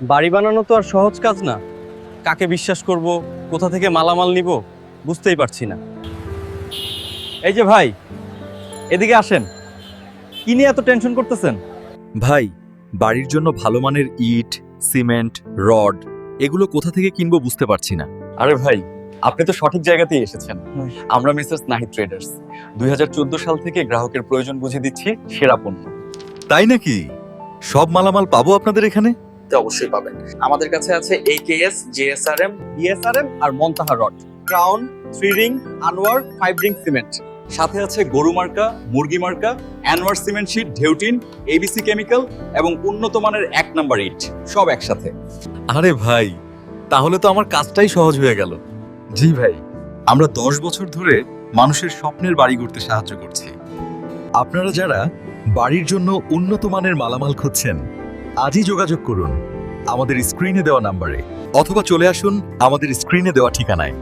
বাড়ি বানানো তো আর সহজ কাজ না। কাকে বিশ্বাস করব কোথা থেকে মালামাল নিব বুঝতেই পারছি না। এই যে ভাই এদিকে আসেন। কি নিয়ে এত টেনশন করতেছেন? ভাই বাড়ির জন্য ভালো মানের ইট সিমেন্ট রড এগুলো কোথা থেকে কিনবো বুঝতে পারছি না। আরে ভাই আপনি তো সঠিক জায়গাতেই এসেছেন। আমরা মিসেস নাহিদ ট্রেডার্স দুই হাজার চোদ্দ সাল থেকে গ্রাহকের প্রয়োজন বুঝে দিচ্ছি সেরা পণ্য। তাই নাকি? সব মালামাল পাবো আপনাদের এখানে? অবশ্যই পাবেন। আমাদের কাছে আছে একেএস জেএসআরএম বিএসআরএম আর Montaha rod crown three ring Anwar five ring cement সাথে আছে গরু মার্কা মুরগি মার্কা অ্যানওয়ার সিমেন্ট শিট ঢেউটিন এবিসি কেমিক্যাল এবং উন্নত মানের এক নাম্বার ইট সব একসাথে। আরে ভাই তাহলে তো আমার কাজটাই সহজ হয়ে গেল। জি ভাই আমরা দশ বছর ধরে মানুষের স্বপ্নের বাড়ি করতে সাহায্য করছি। আপনারা যারা বাড়ির জন্য উন্নত মানের মালামাল খুঁজছেন আজই যোগাযোগ করুন। আমাদের স্ক্রিনে দেওয়া নাম্বারে অথবা চলে আসুন আমাদের স্ক্রিনে দেওয়া ঠিকানায়।